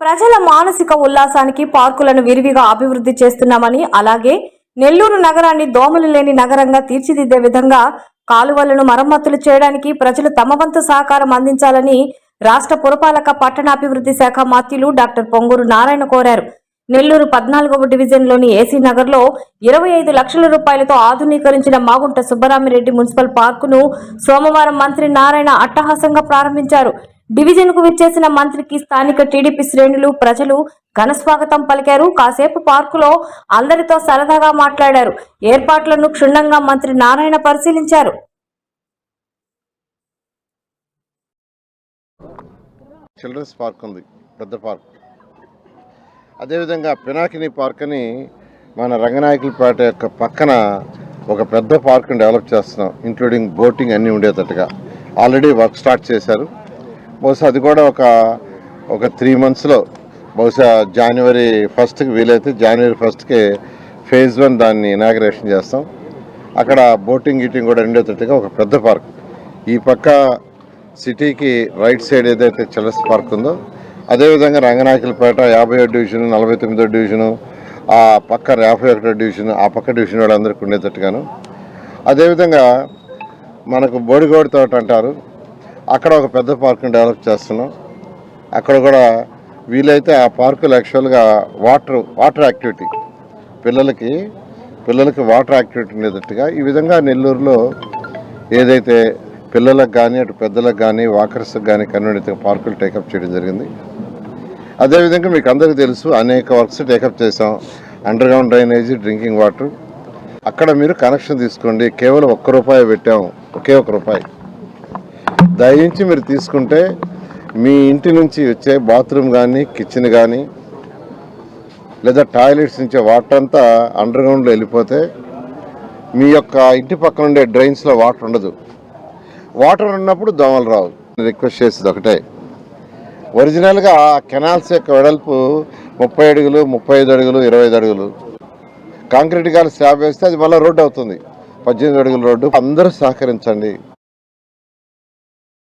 ప్రజల మానసిక ఉల్లాసానికి పార్కులను విరివిగా అభివృద్ధి చేస్తున్నామని అలాగే నెల్లూరు నగరాన్ని దోమలు లేని నగరంగా తీర్చిదిద్దే విధంగా కాలువలను మరమ్మతులు చేయడానికి ప్రజలు తమ వంతు సహకారం అందించాలని రాష్ట్ర పురపాలక పట్టణాభివృద్ధి శాఖ మాత్యులు డాక్టర్ పొంగూరు నారాయణ కోరారు. నెల్లూరు పద్నాలుగవ డివిజన్లోని ఏసీ నగర్లో ఇరవై ఐదు లక్షల రూపాయలతో ఆధునీకరించిన మాగుంట సుబ్బరామిరెడ్డి మున్సిపల్ పార్కును సోమవారం మంత్రి నారాయణ అట్టహాసంగా ప్రారంభించారు. డివిజన్కు విచ్చేసిన మంత్రికి స్థానిక టీడీపీ శ్రేణులు ప్రజలు ఘన స్వాగతం పలికారు. కాసేపు పార్కులో అందరితో సరదాగా మాట్లాడారు. ఏర్పాట్లను క్షుణ్ణంగా మంత్రి నారాయణ పరిశీలించారు. చిల్డ్రన్స్ పార్క్ ఉంది పెద్ద పార్క్. అదేవిధంగా పినాకిని పార్క్ అని మన రంగనాయకులపేట యొక్క పక్కన ఒక పెద్ద పార్క్ని డెవలప్ చేస్తున్నాం ఇంక్లూడింగ్ బోటింగ్ అన్నీ ఉండేటట్టుగా. ఆల్రెడీ వర్క్ స్టార్ట్ చేశారు. బహుశా అది కూడా ఒక ఒక త్రీ మంత్స్లో బహుశా జనవరి ఫస్ట్కి వీలైతే జనవరి ఫస్ట్కి ఫేజ్ వన్ దాన్ని ఇనాగ్రేషన్ చేస్తాం. అక్కడ బోటింగ్ గీటింగ్ కూడా ఉండేటట్టుగా ఒక పెద్ద పార్క్ ఈ పక్క సిటీకి రైట్ సైడ్ ఏదైతే చిల్డ్రన్స్ పార్క్ ఉందో అదేవిధంగా రంగనాయకులపేట యాభై డివిజన్ నలభై తొమ్మిదో డివిజను ఆ పక్క యాభై ఒకటో డివిజన్ ఆ పక్క డివిజన్ వాళ్ళందరికీ ఉండేటట్టుగాను. అదేవిధంగా మనకు బోడిగోడి తోట అంటారు. అక్కడ ఒక పెద్ద పార్క్ని డెవలప్ చేస్తున్నాం. అక్కడ కూడా వీలైతే ఆ పార్కులు యాక్చువల్గా వాటర్ వాటర్ యాక్టివిటీ. పిల్లలకి పిల్లలకి వాటర్ యాక్టివిటీ ఉండేటట్టుగా ఈ విధంగా నెల్లూరులో ఏదైతే పిల్లలకు కానీ అటు పెద్దలకు కానీ వాకర్స్కి కానీ కన్వీనియంట్ పార్కులు టేకప్ చేయడం జరిగింది. అదేవిధంగా మీకు అందరికీ తెలుసు అనేక వర్క్స్ టేకప్ చేసాం underground drainage drinking water. అక్కడ మీరు కనెక్షన్ తీసుకోండి. కేవలం ఒక్క రూపాయి పెట్టాం. ఒకే ఒక రూపాయి. దయించి మీరు తీసుకుంటే మీ ఇంటి నుంచి వచ్చే బాత్రూమ్ కానీ కిచెన్ కానీ లేదా టాయిలెట్స్ నుంచి వాటర్ అంతా అండర్ గ్రౌండ్లో వెళ్ళిపోతే మీ యొక్క ఇంటి పక్కన ఉండే డ్రైన్స్లో వాటర్ ఉండదు. వాటర్ ఉన్నప్పుడు దోమలు రావు. రిక్వెస్ట్ చేసేది ఒకటే. ఒరిజినల్గా కెనాల్స్ యొక్క వెడల్పు ముప్పై అడుగులు ముప్పై ఐదు అడుగులు ఇరవై ఐదు అడుగులు. కాంక్రీట్ గాలి స్లాబ్ వేస్తే అది మళ్ళీ రోడ్డు అవుతుంది. పద్దెనిమిది అడుగుల రోడ్డు. అందరూ సహకరించండి.